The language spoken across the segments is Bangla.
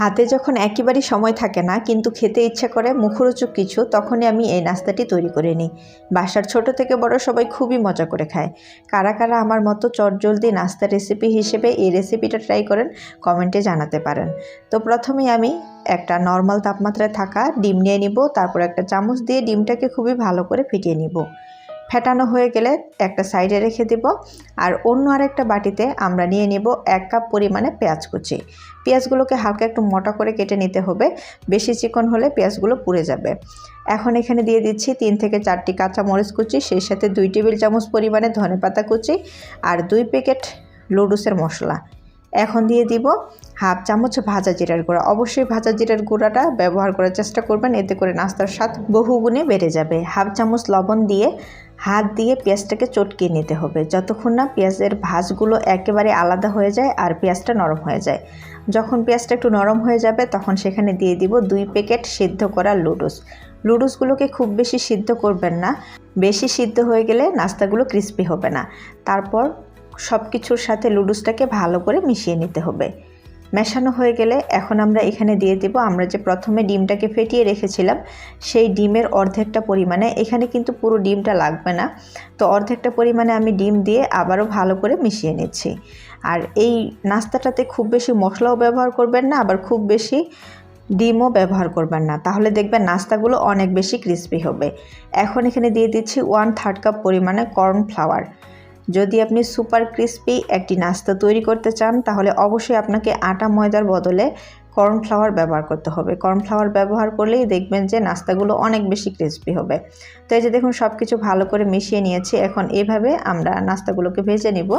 হাতে যখন একেবারেই সময় থাকে না, কিন্তু খেতে ইচ্ছা করে মুখরোচক কিছু, তখনই আমি এই নাস্তাটি তৈরি করে নিই। বাসার ছোট থেকে বড় সবাই খুবই মজা করে খায়। কারা কারা আমার মতো চটজলদি নাস্তা রেসিপি হিসেবে এই রেসিপিটা ট্রাই করেন, কমেন্টে জানাতে পারেন। তো প্রথমেই আমি একটা নর্মাল তাপমাত্রায় থাকা ডিম নিয়ে নিব, তারপর একটা চামচ দিয়ে ডিমটাকে খুবই ভালো করে ফিটিয়ে নিব। ফেটানো হয়ে গেলে একটা সাইডে রেখে দেব। আর অন্য আরেকটা বাটিতে আমরা নিয়ে নিব এক কাপ পরিমাণে পেঁয়াজ কুচি। পেঁয়াজগুলোকে হালকা একটু মোটা করে কেটে নিতে হবে। বেশি চিকন হলে পেঁয়াজগুলো পুড়ে যাবে। এখন এখানে দিয়ে দিচ্ছি তিন থেকে চারটি কাঁচা মরিচ কুচি, সেই সাথে দুই টেবিল চামচ পরিমাণে ধনেপাতা কুচি আর দুই প্যাকেট লুডুসের মশলা। এখন দিয়ে দিব হাফ চামচ ভাজা জিরার গুঁড়া। অবশ্যই ভাজা জিরার গুঁড়াটা ব্যবহার করার চেষ্টা করবেন, এতে করে নাস্তার স্বাদ বহুগুণে বেড়ে যাবে। হাফ চামচ লবণ দিয়ে হাত দিয়ে পেঁয়াজটাকে চটকিয়ে নিতে হবে। যতক্ষণ না পেঁয়াজের ভাঁজগুলো একেবারে আলাদা হয়ে যায় আর পেঁয়াজটা নরম হয়ে যায়। যখন পেঁয়াজটা একটু নরম হয়ে যাবে, তখন সেখানে দিয়ে দিব দুই প্যাকেট সিদ্ধ করা লুডুস। লুডুসগুলোকে খুব বেশি সিদ্ধ করবেন না। বেশি সিদ্ধ হয়ে গেলে নাস্তাগুলো ক্রিস্পি হবে না। তারপর সব কিছুর সাথে লুডুসটাকে ভালো করে মিশিয়ে নিতে হবে। মেশানো হয়ে গেলে এখন আমরা এখানে দিয়ে দেব, আমরা যে প্রথমে ডিমটাকে ফেটিয়ে রেখেছিলাম, সেই ডিমের অর্ধেকটা পরিমাণে, এখানে কিন্তু পুরো ডিমটা লাগবে না। তো অর্ধেকটা পরিমাণে আমি ডিম দিয়ে আবারও ভালো করে মিশিয়ে নিচ্ছি। আর এই নাস্তাটাতে খুব বেশি মশলাও ব্যবহার করবেন না, আবার খুব বেশি ডিমও ব্যবহার করবেন না। তাহলে দেখবেন নাস্তাগুলো অনেক বেশি ক্রিস্পি হবে। এখন এখানে দিয়ে দিচ্ছি ওয়ান থার্ড কাপ পরিমাণে কর্নফ্লাওয়ার। যদি আপনি সুপার ক্রিস্পি একটি নাস্তা তৈরি করতে চান, তাহলে অবশ্যই আপনাকে আটা ময়দার বদলে কর্নফ্লাওয়ার ব্যবহার করতে হবে। কর্নফ্লাওয়ার ব্যবহার করলেই দেখবেন যে নাস্তাগুলো অনেক বেশি ক্রিস্পি হবে। তো এই যে দেখুন সব কিছু ভালো করে মিশিয়ে নিয়েছি। এখন এভাবে আমরা নাস্তাগুলোকে ভেজে নিব।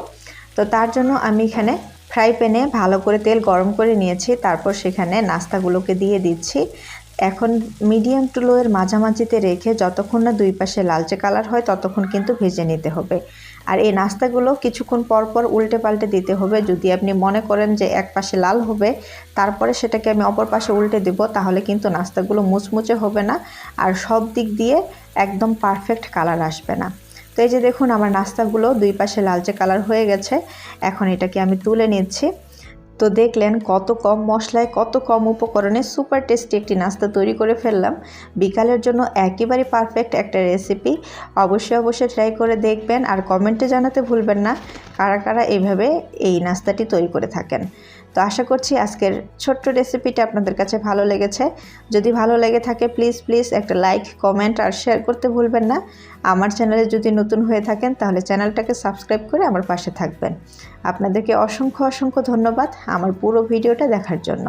তো তার জন্য আমি এখানে ফ্রাই প্যানে ভালো করে তেল গরম করে নিয়েছি। তারপর সেখানে নাস্তাগুলোকে দিয়ে দিচ্ছি। এখন মিডিয়াম টু লোয়ের মাঝামাঝিতে রেখে যতক্ষণ না দুই পাশে লালচে কালার হয়, ততক্ষণ কিন্তু ভেজে নিতে হবে। আর এই নাস্তাগুলো কিছুক্ষণ পর পর উল্টে পাল্টে দিতে হবে। যদি আপনি মনে করেন যে এক পাশে লাল হবে, তারপরে সেটাকে আমি অপর পাশে উল্টে দেব, তাহলে কিন্তু নাস্তাগুলো মুচমুচে হবে না আর সব দিক দিয়ে একদম পারফেক্ট কালার আসবে না। তো এই যে দেখুন, আমার নাস্তাগুলো দুই পাশে লালচে কালার হয়ে গেছে। এখন এটাকে আমি তুলে নিচ্ছি। তো দেখলেন কত কম মশলায়, কত কম উপকরণে সুপার টেস্টি একটি নাস্তা তৈরি করে ফেললাম। বিকালের জন্য একেবারে পারফেক্ট একটা রেসিপি অবশ্যই অবশ্যই ট্রাই করে দেখবেন আর কমেন্টে জানাতে ভুলবেন না কারা কারা এইভাবে এই নাস্তাটি তৈরি করে থাকেন। তো আশা করছি আজকের ছোট্ট রেসিপিটা আপনাদের কাছে ভালো লেগেছে। যদি ভালো লেগে থাকে প্লিজ প্লিজ একটা লাইক কমেন্ট আর শেয়ার করতে ভুলবেন না। আমার চ্যানেলে যদি নতুন হয়ে থাকেন, তাহলে চ্যানেলটাকে সাবস্ক্রাইব করে আমার পাশে থাকবেন। আপনাদেরকে অসংখ্য অসংখ্য ধন্যবাদ আমার পুরো ভিডিওটা দেখার জন্য।